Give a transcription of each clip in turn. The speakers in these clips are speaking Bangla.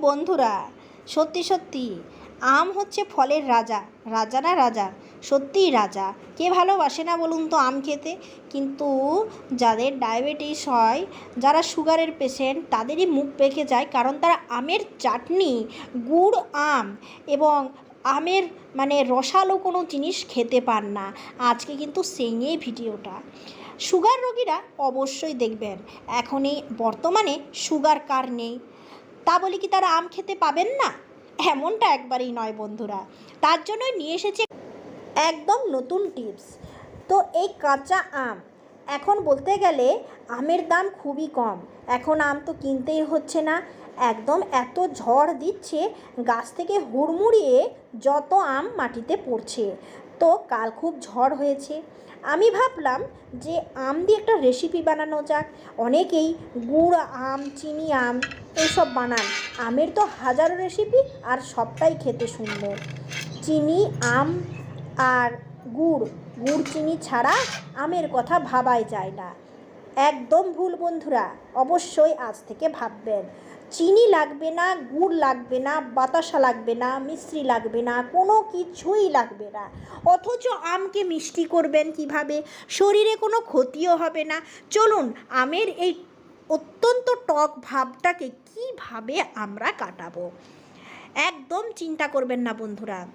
বন্ধুরা, সত্যি সত্যি, আম হচ্ছে ফলের রাজা রাজা না রাজা, সত্যিই রাজা। কে ভালোবাসে না বলুন তো আম খেতে? কিন্তু যাদের ডায়াবেটিস হয়, যারা সুগারের পেশেন্ট তাদেরই মুখ পেকে যায় কারণ তারা আমের চাটনি, গুড় আম এবং আমের মানে রসালো কোনো জিনিস খেতে পান না। আজকে কিন্তু সেই নিয়েই ভিডিওটা। সুগার রোগীরা অবশ্যই দেখবেন। এখন এই বর্তমানে সুগার কার নেই? তা বলি কি তারা আম খেতে পাবেন না? এমনটা একবারেই নয় বন্ধুরা। তার জন্যই নিয়ে এসেছে একদম নতুন টিপস। তো এই কাঁচা আম, এখন বলতে গেলে আমের দাম খুবই কম। এখন আম তো কিনতেই হচ্ছে না। একদম এত ঝড় দিচ্ছে, গাছ থেকে হুড়মুড়িয়ে যত আম মাটিতে পড়ছে। তো কাল খুব ঝড় হয়েছে। আমি ভাবলাম যে আম দিয়ে একটা রেসিপি বানানো যাক। অনেকেই গুড় আম, চিনি আম এইসব বানান। আমের তো হাজারো রেসিপি আর সবটাই খেতে সুন্দর। চিনি, আম আর গুড় গুড়, চিনি ছাড়া আমের কথা ভাবাই যায় না। একদম ভুল বন্ধুরা, অবশ্যই আজ থেকে ভাববেন। চিনি লাগবে না, গুড় লাগবে না, বাতাসা লাগবে না মিশ্রি লাগবে না, কোনো কিছুই লাগবে না। অথচ আমকে মিষ্টি করবেন কীভাবে? শরীরে কোনো ক্ষতিও হবে না। চলুন, আমের এই অত্যন্ত টক ভাবটাকে কীভাবে আমরা কাটাবো? একদম চিন্তা করবেন না বন্ধুরা।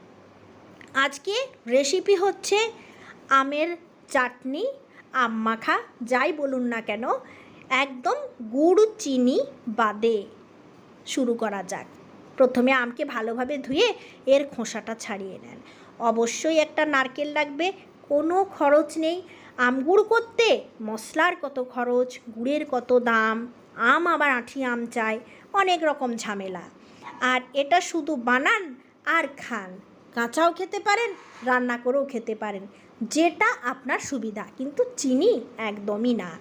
আজকে রেসিপি হচ্ছে আমের চাটনি, আম মাখা, যাই বলুন না কেন, একদম গুড় চিনি বাদে। শুরু করা যাক। প্রথমে আমকে ভালোভাবে ধুয়ে এর খোসাটা ছাড়িয়ে নেন। অবশ্যই একটা নারকেল লাগবে, কোনো খরচ নেই। আম গুড় করতে মশলার কত খরচ, গুড়ের কত দাম, আম আবার আঠি আম চাই, অনেক রকম ঝামেলা। আর এটা শুধু বানান আর খান। কাঁচাও খেতে পারেন, রান্না করেও খেতে পারেন। যেটা আপনার সুবিধা, কিন্তু চিনি একদমই না।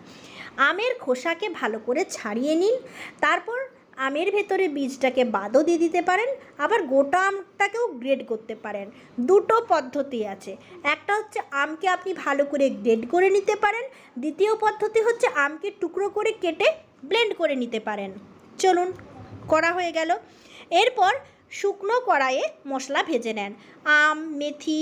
আমের খোসাকে ভালো করে ছাড়িয়ে নিন। তারপর আমের ভেতরে বীজটাকে বাদও দিয়ে দিতে পারেন, আবার গোটা আমটাকেও গ্রেড করতে পারেন। দুটো পদ্ধতি আছে। একটা হচ্ছে আমকে আপনি ভালো করে গ্রেড করে নিতে পারেন। দ্বিতীয় পদ্ধতি হচ্ছে আমকে টুকরো করে কেটে ব্লেন্ড করে নিতে পারেন। চলুন, করা হয়ে গেল। এরপর শুকনো কড়াইয়ে মশলা ভেজে নেন। আম, মেথি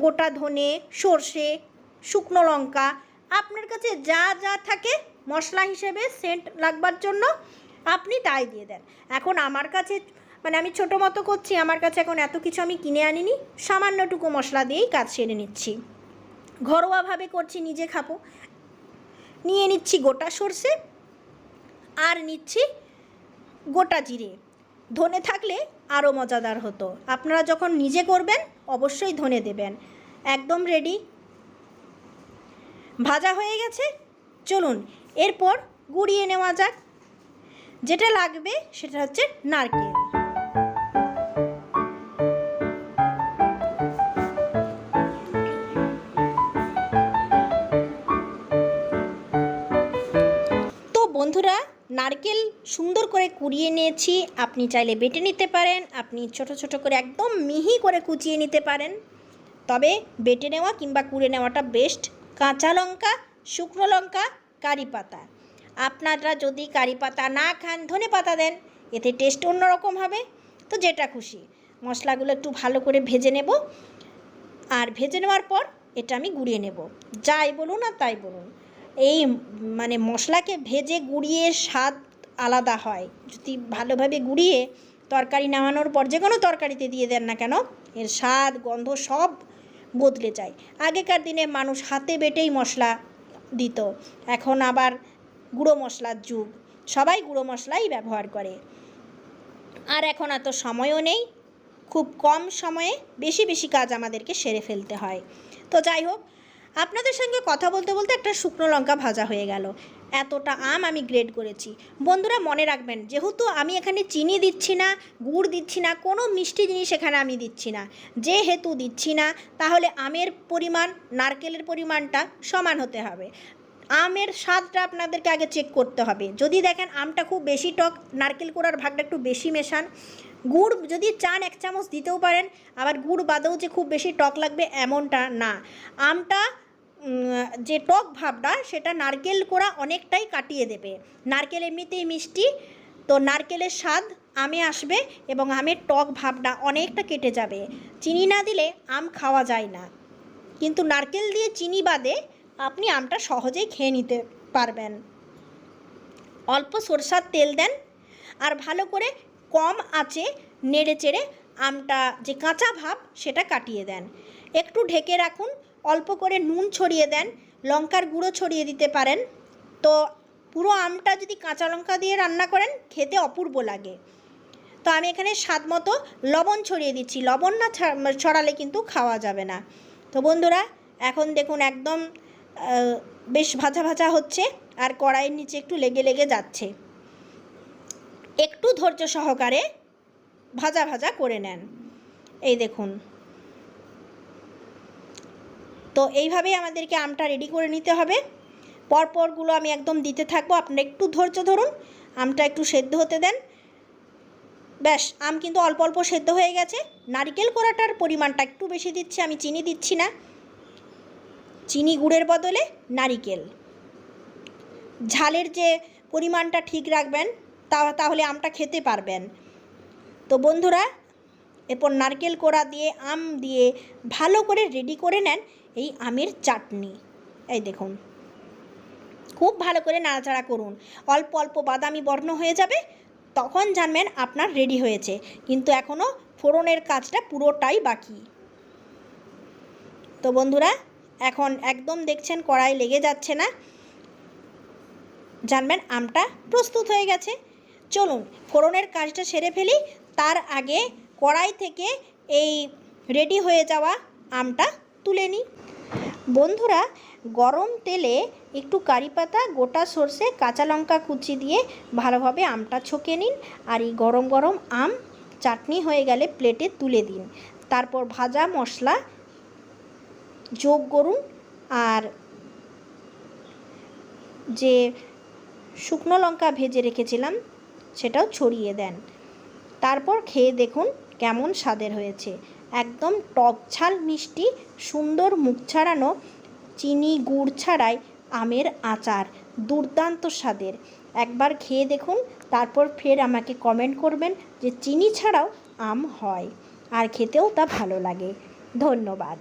গোটা ধনে, সর্ষে, শুকনো লঙ্কা, আপনার কাছে যা যা থাকে মশলা হিসেবে সেন্ট লাগবার জন্য আপনি তাই দিয়ে দেন। এখন আমার কাছে মানে আমি ছোটো মতো করছি, আমার কাছে এখন এত কিছু আমি কিনে আনিনি, সামান্যটুকু মশলা দিয়েই কাজ সেরে নিচ্ছি। ঘরোয়াভাবে করছি, নিজে খাব। নিয়ে নিচ্ছি গোটা সর্ষে, আর নিচ্ছি গোটা জিরে। ধনে থাকলে আরও মজাদার হতো। আপনারা যখন নিজে করবেন, অবশ্যই ধনে দেবেন। একদম রেডি ভাজা হয়ে গেছে, চলুন। এরপর গুঁড়িয়ে নেওয়া যাক। যেটা লাগবে সেটা হচ্ছে নারকেল। তো বন্ধুরা, নারকেল সুন্দর করে কুড়িয়ে নিয়েছি। আপনি চাইলে বেটে নিতে পারেন, আপনি ছোট ছোট করে একদম মিহি করে কুচিয়ে নিতে পারেন। তবে বেটে নেওয়া কিংবা কুড়ে নেওয়াটা বেস্ট কাঁচা লঙ্কা, শুকনো লঙ্কা, কারি পাতা। আপনারা যদি কারি পাতা না খান, ধনে পাতা দেন, এতে টেস্ট অন্যরকম হবে। তো যেটা খুশি। মশলাগুলো একটু ভালো করে ভেজে নেব। আর ভেজে নেওয়ার পর এটা আমি গুঁড়িয়ে নেব। যাই বলুন আর তাই বলুন। এই মানে মশলাকে ভেজে গুঁড়িয়ে স্বাদ আলাদা হয়। যদি ভালোভাবে গুঁড়িয়ে তরকারি নামানোর পর যে কোনো তরকারিতে দিয়ে দেন না কেন, এর স্বাদ, গন্ধ সব বদলে যায়। আগেকার দিনে মানুষ হাতে বেটেই মশলা দিত। এখন আবার গুঁড়ো মশলার যুগ। সবাই গুঁড়ো মশলাই ব্যবহার করে। আর এখন এত সময়ও নেই। খুব কম সময়ে বেশি বেশি কাজ আমাদেরকে সেরে ফেলতে হয়। তো যাই হোক, আপনাদের সঙ্গে কথা বলতে বলতে একটা শুকনো লঙ্কা ভাজা হয়ে গেল। এতটা আম আমি গ্রেড করেছি। বন্ধুরা, মনে রাখবেন, যেহেতু আমি এখানে চিনি দিচ্ছি না, গুড় দিচ্ছি না, কোনো মিষ্টি জিনিস এখানে আমি দিচ্ছি না। যেহেতু দিচ্ছি না, তাহলে আমের পরিমাণ, নারকেলের পরিমাণটা সমান হতে হবে। আমের স্বাদটা আপনাদেরকে আগে চেক করতে হবে। যদি দেখেন আমটা খুব বেশি টক, নারকেল কোড়ার ভাগটা একটু বেশি মেশান। গুড় যদি চান এক চামচ দিতেও পারেন, আবার গুড় বাদেও যে খুব বেশি টক লাগবে এমনটা না। আমটা যে টক ভাবটা, সেটা নারকেল কোড়া অনেকটাই কাটিয়ে দেবে। নারকেল এমনিতেই মিষ্টি, তো নারকেলের স্বাদ আমে আসবে এবং আমের টক ভাবটা অনেকটা কেটে যাবে। চিনি না দিলে আম খাওয়া যায় না। কিন্তু নারকেল দিয়ে চিনি বাদে আপনি আমটা সহজেই খেয়ে নিতে পারবেন। অল্প সরষার তেল দেন আর ভালো করে কম আঁচে নেড়ে চেড়ে আমটা যে কাঁচা ভাব সেটা কাটিয়ে দেন। একটু ঢেকে রাখুন, অল্প করে নুন ছড়িয়ে দেন, লঙ্কার গুঁড়ো ছড়িয়ে দিতে পারেন। তো পুরো আমটা যদি কাঁচা লঙ্কা দিয়ে রান্না করেন, খেতে অপূর্ব লাগে। তো আমি এখানে স্বাদ মতো লবণ ছড়িয়ে দিচ্ছি। লবণ না ছড়ালে কিন্তু খাওয়া যাবে না। তো বন্ধুরা, এখন দেখুন একদম বেশ ভাজা ভাজা হচ্ছে আর কড়াইয়ের নিচে একটু লেগে লেগে যাচ্ছে। একটু ধৈর্য সহকারে ভাজা ভাজা করে নেন। এই দেখুন। তো এইভাবেই আমাদেরকে আমটা রেডি করে নিতে হবে। পরপরগুলো আমি একদম দিতে থাকব। আপনারা একটু ধৈর্য ধরুন। আমটা একটু সেদ্ধ হতে দেন। ব্যাস, আম কিন্তু অল্প অল্প সেদ্ধ হয়ে গেছে। নারকেল কোড়াটার পরিমাণটা একটু বেশি দিচ্ছি, আমি চিনি দিচ্ছি না। চিনি গুড়ের বদলে নারিকেল। ঝালের যে পরিমাণটা ঠিক রাখবেন, তা, তাহলে আমটা খেতে পারবেন। তো বন্ধুরা, এরপর নারকেল কোড়া দিয়ে, আম দিয়ে ভালো করে রেডি করে নেন এই আমের চাটনি। এই দেখুন, খুব ভালো করে নাড়াচাড়া করুন। অল্প অল্প বাদামি বর্ণ হয়ে যাবে, তখন জানবেন আপনার রেডি হয়েছে। কিন্তু এখনও ফোড়নের কাজটা পুরোটাই বাকি। তো বন্ধুরা এখন একদম দেখছেন, কড়াই লেগে যাচ্ছে না। জানবেন, আমটা প্রস্তুত হয়ে গেছে। চলুন, ফোড়নের কাজটা সেরে ফেলি। তার আগে কড়াই থেকে এই রেডি হয়ে যাওয়া আমটা তুলে নিই। বন্ধুরা, গরম তেলে একটু কারি পাতা, গোটা সর্ষে, কাঁচা লঙ্কা কুচি দিয়ে ভালোভাবে আমটা ছকে নিন। আর এই গরম গরম আম, চাটনি হয়ে গেলে প্লেটে তুলে দিন। তারপর ভাজা মশলা যোগ করুন আর যে শুকনো লঙ্কা ভেজে রেখেছিলাম সেটাও ছড়িয়ে দেন। তারপর খেয়ে দেখুন কেমন স্বাদের হয়েছে। একদম টক ঝাল মিষ্টি, সুন্দর মুখ ছাড়ানো, চিনি, গুড় ছাড়াই আমের আচার, দুর্দান্ত স্বাদের। একবার খেয়ে দেখুন, তারপর ফের আমাকে কমেন্ট করবেন যে চিনি ছাড়াও আম হয় আর খেতেও তা ভালো লাগে। ধন্যবাদ।